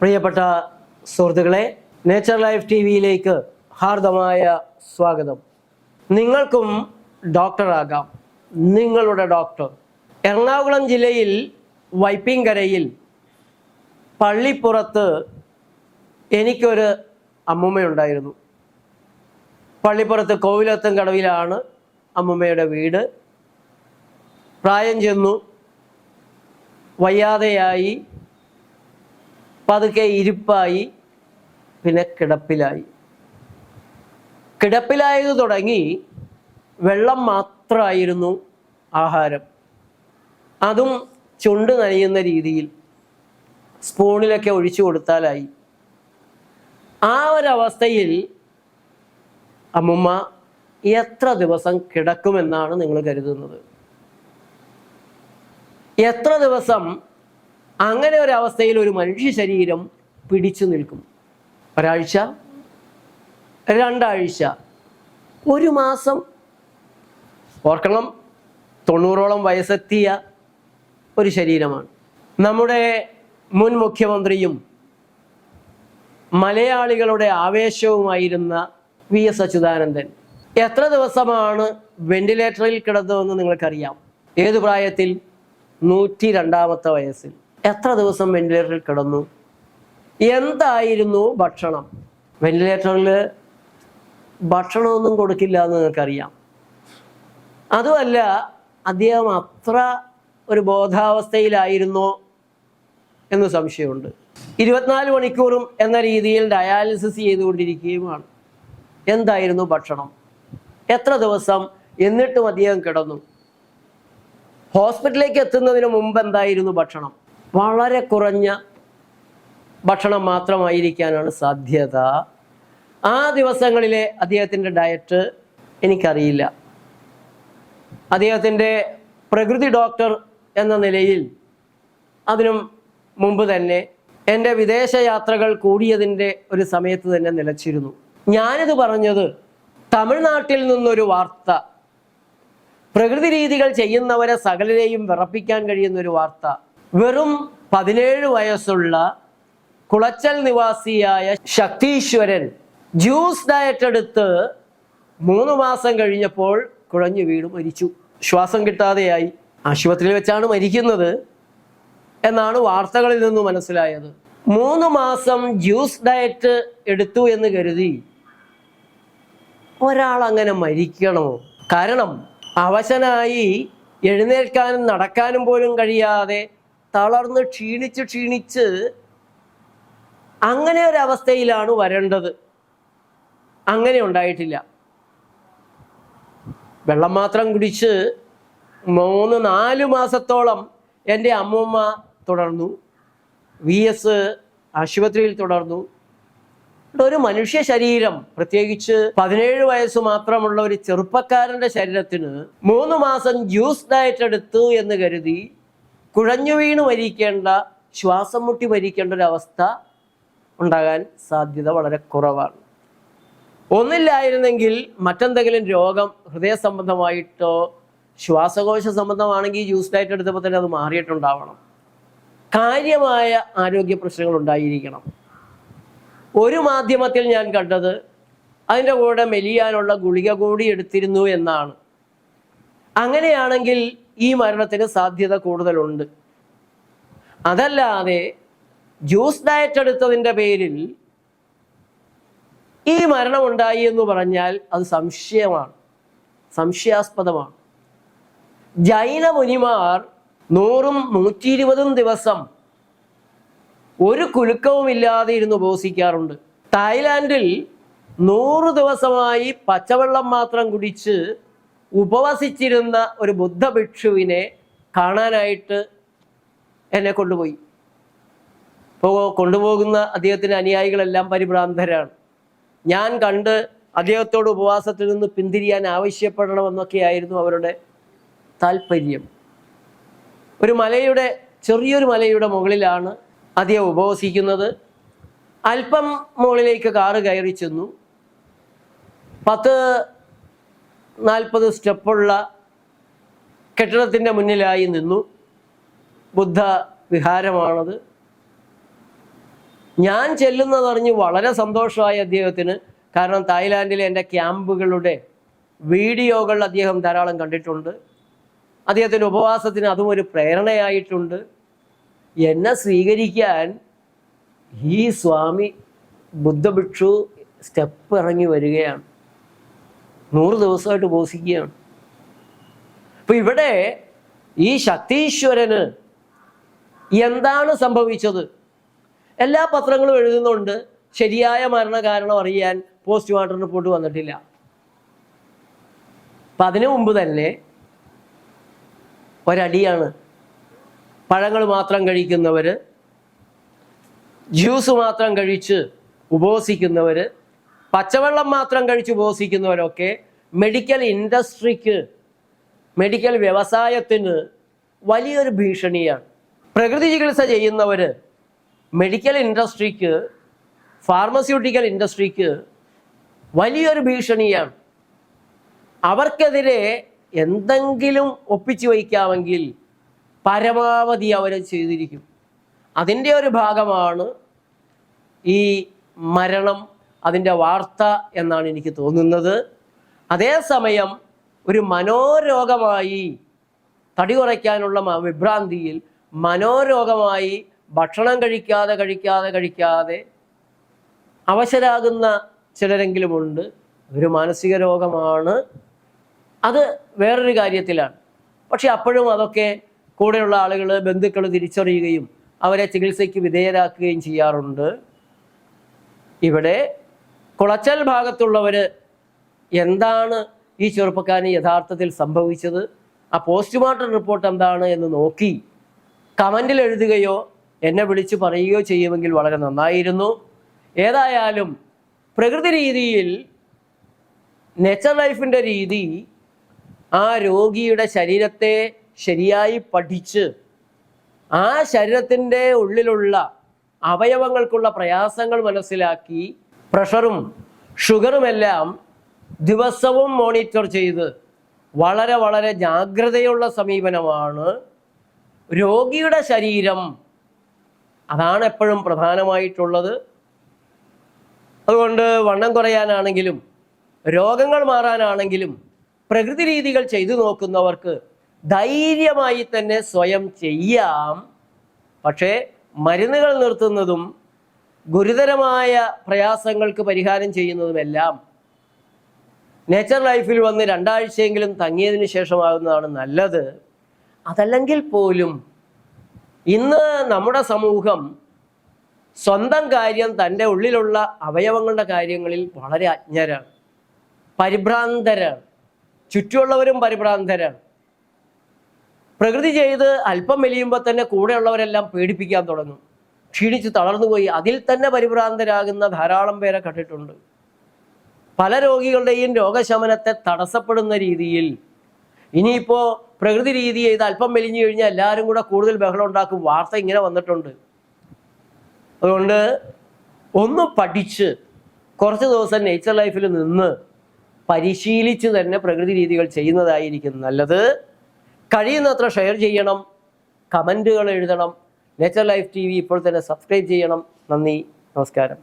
പ്രിയപ്പെട്ട സുഹൃത്തുക്കളെ nature life T വിയിലേക്ക് ഹാർദമായ സ്വാഗതം. നിങ്ങൾക്കും ഡോക്ടറാകാം നിങ്ങളുടെ ഡോക്ടർ എറണാകുളം ജില്ലയിൽ വൈപ്പിങ്കരയിൽ പള്ളിപ്പുറത്ത് എനിക്കൊരു അമ്മുമ്മയുണ്ടായിരുന്നു. പള്ളിപ്പുറത്ത് കോവിലത്തും കടവിലാണ് അമ്മുമ്മയുടെ വീട്. പ്രായം ചെന്നു. വയ്യാതെയായി. പതുക്കെ ഇരിപ്പായി പിന്നെ കിടപ്പിലായി. കിടപ്പിലായത് തുടങ്ങി വെള്ളം മാത്രമായിരുന്നു ആഹാരം. അതും ചുണ്ട് നനയുന്ന രീതിയിൽ സ്പൂണിലൊക്കെ ഒഴിച്ചു കൊടുത്താലായി. ആ ഒരവസ്ഥയിൽ അമ്മമ്മ എത്ര ദിവസം കിടക്കുമെന്നാണ് നിങ്ങൾ കരുതുന്നത്? എത്ര ദിവസം അങ്ങനെ ഒരവസ്ഥയിൽ ഒരു മനുഷ്യ ശരീരം പിടിച്ചു നിൽക്കും. ഒരാഴ്ച രണ്ടാഴ്ച ഒരു മാസം. ഓർക്കണം തൊണ്ണൂറോളം വയസ്സെത്തിയ ഒരു ശരീരമാണ്. നമ്മുടെ മുൻ മുഖ്യമന്ത്രിയും മലയാളികളുടെ ആവേശവുമായിരുന്ന വി എസ് അച്യുതാനന്ദൻ. എത്ര ദിവസമാണ് വെന്റിലേറ്ററിൽ കിടന്നതെന്ന് നിങ്ങൾക്കറിയാം. ഏതു പ്രായത്തിൽ? നൂറ്റി രണ്ടാമത്തെ വയസ്സിൽ. എത്ര ദിവസം വെന്റിലേറ്ററിൽ കിടന്നു? എന്തായിരുന്നു ഭക്ഷണം? വെന്റിലേറ്ററിൽ ഭക്ഷണമൊന്നും കൊടുക്കില്ല എന്ന് നിങ്ങൾക്കറിയാം. അതുമല്ല അദ്ദേഹം അത്ര ഒരു ബോധാവസ്ഥയിലായിരുന്നോ എന്ന് സംശയമുണ്ട്. ഇരുപത്തിനാല് മണിക്കൂറും എന്ന രീതിയിൽ ഡയാലിസിസ് ചെയ്തുകൊണ്ടിരിക്കുകയുമാണ്. എന്തായിരുന്നു ഭക്ഷണം? എത്ര ദിവസം എന്നിട്ടും അദ്ദേഹം കിടന്നു? ഹോസ്പിറ്റലിലേക്ക് എത്തുന്നതിന് മുമ്പ് എന്തായിരുന്നു ഭക്ഷണം? വളരെ കുറഞ്ഞ ഭക്ഷണം മാത്രമായിരിക്കാനാണ് സാധ്യത. ആ ദിവസങ്ങളിലെ അദ്ദേഹത്തിന്റെ ഡയറ്റ് എനിക്കറിയില്ല. അദ്ദേഹത്തിന്റെ പ്രകൃതി ഡോക്ടർ എന്ന നിലയിൽ അതിനും മുമ്പ് തന്നെ എന്റെ വിദേശ യാത്രകൾ കൂടിയതിന്റെ ഒരു സമയത്ത് തന്നെ നിലച്ചിരുന്നു. ഞാനിത് പറഞ്ഞത് തമിഴ്നാട്ടിൽ നിന്നൊരു വാർത്ത പ്രകൃതി രീതികൾ ചെയ്യുന്നവരെ സകലരെയും വിറപ്പിക്കാൻ കഴിയുന്ന ഒരു വാർത്ത. വെറും പതിനേഴ് വയസ്സുള്ള കുളച്ചൽ നിവാസിയായ ശക്തീശ്വരൻ ജ്യൂസ് ഡയറ്റ് എടുത്ത് മൂന്ന് മാസം കഴിഞ്ഞപ്പോൾ കുഴഞ്ഞു വീണ് മരിച്ചു. ശ്വാസം കിട്ടാതെയായി. ആശുപത്രിയിൽ വെച്ചാണ് മരിക്കുന്നത് എന്നാണ് വാർത്തകളിൽ നിന്ന് മനസ്സിലായത്. മൂന്ന് മാസം ജ്യൂസ് ഡയറ്റ് എടുത്തു എന്ന് കരുതി ഒരാൾ അങ്ങനെ മരിക്കണമോ കാരണം അവശനായി എഴുന്നേൽക്കാനും നടക്കാനും പോലും കഴിയാതെ തളർന്ന് ക്ഷീണിച്ച് ക്ഷീണിച്ച് അങ്ങനെ ഒരവസ്ഥയിലാണ് വരേണ്ടത്. അങ്ങനെ ഉണ്ടായിട്ടില്ല. വെള്ളം മാത്രം കുടിച്ച് മൂന്ന് നാല് മാസത്തോളം എന്റെ അമ്മൂമ്മ തുടർന്നു. വി എസ് ആശുപത്രിയിൽ തുടർന്നു. ഒരു മനുഷ്യ ശരീരം പ്രത്യേകിച്ച് പതിനേഴ് വയസ്സ് മാത്രമുള്ള ഒരു ചെറുപ്പക്കാരന്റെ ശരീരത്തിന് മൂന്ന് മാസം ജ്യൂസ് ഡയറ്റ് എടുത്തു എന്ന് കരുതി കുഴഞ്ഞു വീണ് മരിക്കേണ്ട ശ്വാസം മുട്ടി മരിക്കേണ്ട ഒരു അവസ്ഥ ഉണ്ടാകാൻ സാധ്യത വളരെ കുറവാണ്. ഒന്നില്ലായിരുന്നെങ്കിൽ മറ്റെന്തെങ്കിലും രോഗം ഹൃദയ സംബന്ധമായിട്ടോ ശ്വാസകോശ സംബന്ധമാണെങ്കിൽ ജ്യൂസ് ഡയറ്റ് എടുത്തപ്പോൾ തന്നെ അത് മാറിയിട്ടുണ്ടാവണം. കാര്യമായ ആരോഗ്യ പ്രശ്നങ്ങൾ ഉണ്ടായിരിക്കണം. ഒരു മാധ്യമത്തിൽ ഞാൻ കണ്ടത് അതിന്റെ കൂടെ മെലിയാനുള്ള ഗുളിക കൂടി എടുത്തിരുന്നു എന്നാണ്. അങ്ങനെയാണെങ്കിൽ ഈ മരണത്തിന് സാധ്യത കൂടുതലുണ്ട്. അതല്ലാതെ ജ്യൂസ് ഡയറ്റ് എടുത്തതിന്റെ പേരിൽ ഈ മരണം ഉണ്ടായി എന്ന് പറഞ്ഞാൽ അത് സംശയമാണ് സംശയാസ്പദമാണ്. ജൈന മുനിമാർ നൂറും നൂറ്റി ഇരുപതും ദിവസം ഒരു കുലുക്കവും ഇല്ലാതെ ഇരുന്ന് ഉപവസിക്കാറുണ്ട്. തായ്ലാൻഡിൽ നൂറ് ദിവസമായി പച്ചവെള്ളം മാത്രം കുടിച്ച് ഉപവസിച്ചിരുന്ന ഒരു ബുദ്ധഭിക്ഷുവിനെ കാണാനായിട്ട് എന്നെ കൊണ്ടുപോയി. ഇപ്പോൾ കൊണ്ടുപോകുന്ന അദ്ദേഹത്തിന്റെ അനുയായികളെല്ലാം പരിഭ്രാന്തരാണ്. ഞാൻ കണ്ട് അദ്ദേഹത്തോട് ഉപവാസത്തിൽ നിന്ന് പിന്തിരിയാൻ ആവശ്യപ്പെടണമെന്നൊക്കെയായിരുന്നു അവരുടെ താല്പര്യം. ഒരു മലയുടെ ചെറിയൊരു മലയുടെ മുകളിലാണ് അദ്ദേഹം ഉപവസിക്കുന്നത്. അല്പം മുകളിലേക്ക് കാറ് കയറി ചെന്നു. പത്ത് നാൽപ്പത് സ്റ്റെപ്പുള്ള കെട്ടിടത്തിന്റെ മുന്നിലായി നിന്നു. ബുദ്ധ വിഹാരമാണത്. ഞാൻ ചെല്ലുന്നതറിഞ്ഞ് വളരെ സന്തോഷമായി അദ്ദേഹത്തിന്. കാരണം തായ്ലാൻഡിലെ എന്റെ ക്യാമ്പുകളുടെ വീഡിയോകൾ അദ്ദേഹം ധാരാളം കണ്ടിട്ടുണ്ട്. അദ്ദേഹത്തിന്റെ ഉപവാസത്തിന് അതും ഒരു പ്രേരണയായിട്ടുണ്ട്. എന്നെ സ്വീകരിക്കാൻ ഈ സ്വാമി ബുദ്ധഭിക്ഷു സ്റ്റെപ്പ് ഇറങ്ങി വരികയാണ്. നൂറ് ദിവസമായിട്ട് ഉപസിക്കുകയാണ് അപ്പൊ ഇവിടെ ഈ ശക്തീശ്വരന് എന്താണ് സംഭവിച്ചത്? എല്ലാ പത്രങ്ങളും എഴുതുന്നുണ്ട്. ശരിയായ മരണകാരണം അറിയാൻ പോസ്റ്റ്മോർട്ടം റിപ്പോർട്ട് വന്നിട്ടില്ല. അപ്പം അതിനു മുമ്പ് തന്നെ ഒരടിയാണ്. പഴങ്ങൾ മാത്രം കഴിക്കുന്നവര് ജ്യൂസ് മാത്രം കഴിച്ച് ഉപവസിക്കുന്നവർ പച്ചവെള്ളം മാത്രം കഴിച്ചു ഉപവസിക്കുന്നവരൊക്കെ മെഡിക്കൽ ഇൻഡസ്ട്രിക്ക് മെഡിക്കൽ വ്യവസായത്തിന് വലിയൊരു ഭീഷണിയാണ്. പ്രകൃതി ചികിത്സ ചെയ്യുന്നവർ മെഡിക്കൽ ഇൻഡസ്ട്രിക്ക് ഫാർമസ്യൂട്ടിക്കൽ ഇൻഡസ്ട്രിക്ക് വലിയൊരു ഭീഷണിയാണ്. അവർക്കെതിരെ എന്തെങ്കിലും ഒപ്പിച്ചു വയ്ക്കാമെങ്കിൽ പരമാവധി അവർ ചെയ്തിരിക്കും. അതിന്റെ ഒരു ഭാഗമാണ് ഈ മരണം അതിന്റെ വാർത്ത എന്നാണ് എനിക്ക് തോന്നുന്നത്. അതേസമയം ഒരു മനോരോഗമായി തടി കുറയ്ക്കാനുള്ള വിഭ്രാന്തിയിൽ മനോരോഗമായി ഭക്ഷണം കഴിക്കാതെ കഴിക്കാതെ കഴിക്കാതെ അവശരാകുന്ന ചിലരെങ്കിലുമുണ്ട്. ഒരു മാനസിക രോഗമാണ്. അത് വേറൊരു കാര്യത്തിലാണ്. പക്ഷെ അപ്പോഴും അതൊക്കെ കൂടെയുള്ള ആളുകൾ ബന്ധുക്കൾ തിരിച്ചറിയുകയും അവരെ ചികിത്സയ്ക്ക് വിധേയരാക്കുകയും ചെയ്യാറുണ്ട്. ഇവിടെ കുളച്ചൽ ഭാഗത്തുള്ളവർ എന്താണ് ഈ ചെറുപ്പക്കാരന് യഥാർത്ഥത്തിൽ സംഭവിച്ചത്? ആ പോസ്റ്റ്മോർട്ടം റിപ്പോർട്ട് എന്താണ് എന്ന് നോക്കി കമന്റിൽ എഴുതുകയോ എന്നെ വിളിച്ച് പറയുകയോ ചെയ്യുമെങ്കിൽ വളരെ നന്നായിരുന്നു. ഏതായാലും പ്രകൃതി രീതിയിൽ നേച്ചർ ലൈഫിന്റെ രീതി ആ രോഗിയുടെ ശരീരത്തെ ശരിയായി പഠിച്ച് ആ ശരീരത്തിന്റെ ഉള്ളിലുള്ള അവയവങ്ങൾക്കുള്ള പ്രയാസങ്ങൾ മനസ്സിലാക്കി പ്രഷറും ഷുഗറുമെല്ലാം ദിവസവും മോണിറ്റർ ചെയ്ത് വളരെ വളരെ ജാഗ്രതയുള്ള സമീപനമാണ്. രോഗിയുടെ ശരീരം അതാണ് എപ്പോഴും പ്രധാനമായിട്ടുള്ളത്. അതുകൊണ്ട് വണ്ണം കുറയാനാണെങ്കിലും രോഗങ്ങൾ മാറാനാണെങ്കിലും പ്രകൃതി രീതികൾ ചെയ്തു നോക്കുന്നവർക്ക് ധൈര്യമായി തന്നെ സ്വയം ചെയ്യാം. പക്ഷേ മരുന്നുകൾ നിർത്തുന്നതും ഗുരുതരമായ പ്രയാസങ്ങൾക്ക് പരിഹാരം ചെയ്യുന്നതുമെല്ലാം നേച്ചർ ലൈഫിൽ വന്ന് രണ്ടാഴ്ചയെങ്കിലും തങ്ങിയതിന് ശേഷമാകുന്നതാണ് നല്ലത്. അതല്ലെങ്കിൽ പോലും ഇന്ന് നമ്മുടെ സമൂഹം സ്വന്തം കാര്യം തന്റെ ഉള്ളിലുള്ള അവയവങ്ങളുടെ കാര്യങ്ങളിൽ വളരെ അജ്ഞരാണ്. പരിഭ്രാന്തരാണ്. ചുറ്റുമുള്ളവരും പരിഭ്രാന്തരാണ്. പ്രകൃതി ചെയ്ത് അല്പം വലിയുമ്പോൾ തന്നെ കൂടെയുള്ളവരെല്ലാം പേടിപ്പിക്കാൻ തുടങ്ങും. ക്ഷീണിച്ച് തളർന്നുപോയി. അതിൽ തന്നെ പരിഭ്രാന്തരാകുന്ന ധാരാളം പേരെ കണ്ടിട്ടുണ്ട്. പല രോഗികളുടെയും രോഗശമനത്തെ തടസ്സപ്പെടുന്ന രീതിയിൽ ഇനിയിപ്പോൾ പ്രകൃതി രീതി ചെയ്ത് അല്പം മെലിഞ്ഞു കഴിഞ്ഞാൽ എല്ലാവരും കൂടെ കൂടുതൽ ബഹളം ഉണ്ടാക്കും. വാർത്ത ഇങ്ങനെ വന്നിട്ടുണ്ട്. അതുകൊണ്ട് ഒന്ന് പഠിച്ച് കുറച്ച് ദിവസം നേച്ചർ ലൈഫിൽ നിന്ന് പരിശീലിച്ച് തന്നെ പ്രകൃതി രീതികൾ ചെയ്യുന്നതായിരിക്കും നല്ലത്. കഴിയുന്നത്ര ഷെയർ ചെയ്യണം. കമന്റുകൾ എഴുതണം. നേച്ചർ ലൈഫ് ടി വി ഇപ്പോൾ തന്നെ സബ്സ്ക്രൈബ് ചെയ്യണം. നന്ദി. നമസ്കാരം.